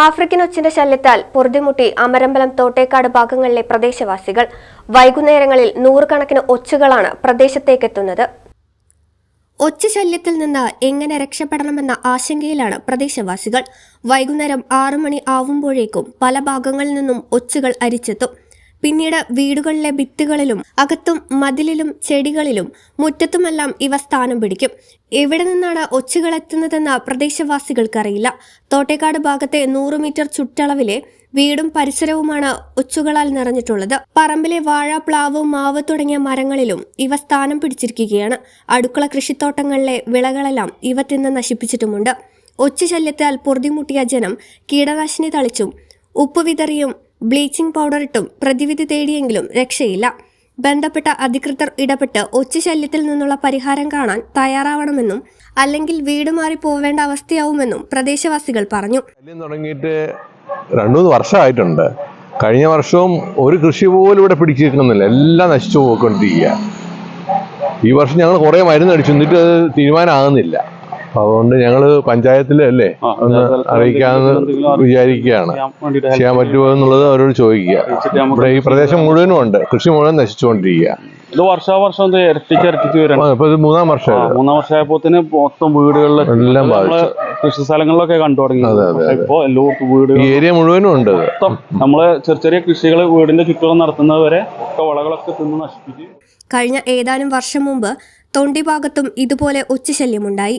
African ഒച്ചിന്റെ ശല്യത്താൽ പൊറുതിമുട്ടി അമരമ്പലം തോട്ടേക്കാട് ഭാഗങ്ങളിലെ പ്രദേശവാസികൾ. വൈകുന്നേരങ്ങളിൽ നൂറുകണക്കിന് ഒച്ചുകളാണ് പ്രദേശത്തേക്കെത്തുന്നത്. ഒച്ച ശല്യത്തിൽ നിന്ന് എങ്ങനെ രക്ഷപ്പെടണമെന്ന ആശങ്കയിലാണ് പ്രദേശവാസികൾ. വൈകുന്നേരം ആറു മണി ആവുമ്പോഴേക്കും പല ഭാഗങ്ങളിൽ നിന്നും ഒച്ചുകൾ അരിച്ചെത്തും. പിന്നീട് വീടുകളിലെ ഭിത്തികളിലും അകത്തും മതിലിലും ചെടികളിലും മുറ്റത്തുമെല്ലാം ഇവ സ്ഥാനം പിടിക്കും. എവിടെ നിന്നാണ് ഒച്ചുകൾ എത്തുന്നതെന്ന് പ്രദേശവാസികൾക്കറിയില്ല. തോട്ടേക്കാട് ഭാഗത്തെ നൂറ് മീറ്റർ ചുറ്റളവിലെ വീടും പരിസരവുമാണ് ഒച്ചുകളാൽ നിറഞ്ഞിട്ടുള്ളത്. പറമ്പിലെ വാഴ പ്ലാവ് മാവ് തുടങ്ങിയ മരങ്ങളിലും ഇവ സ്ഥാനം പിടിച്ചിരിക്കുകയാണ്. അടുക്കള കൃഷിത്തോട്ടങ്ങളിലെ വിളകളെല്ലാം ഇവ തിന്ന് നശിപ്പിച്ചിട്ടുമുണ്ട്. ഒച്ചു ശല്യത്താൽ പൊറുതിമുട്ടിയ ജനം കീടനാശിനി തളിച്ചും ഉപ്പ് വിതറിയും ബ്ലീച്ചിംഗ് പൗഡർ ഇട്ടും പ്രതിവിധി തേടിയെങ്കിലും രക്ഷയില്ല. ബന്ധപ്പെട്ട അധികൃതർ ഇടപെട്ട് ഒച്ചു ശല്യത്തിൽ നിന്നുള്ള പരിഹാരം കാണാൻ തയ്യാറാവണമെന്നും അല്ലെങ്കിൽ വീട് മാറി പോവേണ്ട അവസ്ഥയാവുമെന്നും പ്രദേശവാസികൾ പറഞ്ഞു. തുടങ്ങിയിട്ട് രണ്ടു മൂന്ന് വർഷമായിട്ടുണ്ട്. കഴിഞ്ഞ വർഷവും ഒരു കൃഷി പോലും ഇവിടെ പിടിച്ചു നിൽക്കുന്നില്ല എല്ലാം നശിച്ചു പോയിക്കൊണ്ടിരിക്കുക ഈ വർഷം ഞങ്ങൾ കുറേ മരുന്ന് അടിച്ചു. എന്നിട്ട് തീരുമാനമാകുന്നില്ല. അതുകൊണ്ട് ഞങ്ങൾ പഞ്ചായത്തിലല്ലേ ഒന്ന് അറിയിക്കാന്ന് അറിയിക്കാമെന്ന് വിചാരിക്കുകയാണ്. ചെയ്യാൻ പറ്റുമോ എന്നുള്ളത് അവരോട് ചോദിക്കുക. ഇവിടെ ഈ പ്രദേശം മുഴുവനും ഉണ്ട്. കൃഷി മുഴുവൻ നശിച്ചുകൊണ്ടിരിക്കുക. ഇത് വർഷാവർഷം ഇത് ഇരട്ടിച്ച് ഇരട്ടിച്ച് വരണം. ഇപ്പൊ ഇത് മൂന്നാം വർഷം മൂന്നാം വർഷമായപ്പോ മൊത്തം വീടുകളിൽ എല്ലാം കൃഷി സ്ഥലങ്ങളിലൊക്കെ കണ്ടു തുടങ്ങി. ഇപ്പോ എല്ലാവർക്കും വീട് ഏരിയ മുഴുവനും ഉണ്ട് നമ്മൾ ചെറിയ ചെറിയ കൃഷികൾ വീടിന്റെ ചുറ്റും നടത്തുന്നവരെ വരെ വളകളൊക്കെ തിന്ന് നശിപ്പിച്ച് കഴിഞ്ഞ ഏതാനും വർഷം മുമ്പ് തൊണ്ടി ഭാഗത്തും ഇതുപോലെ ഒച്ചുശല്യമുണ്ടായി.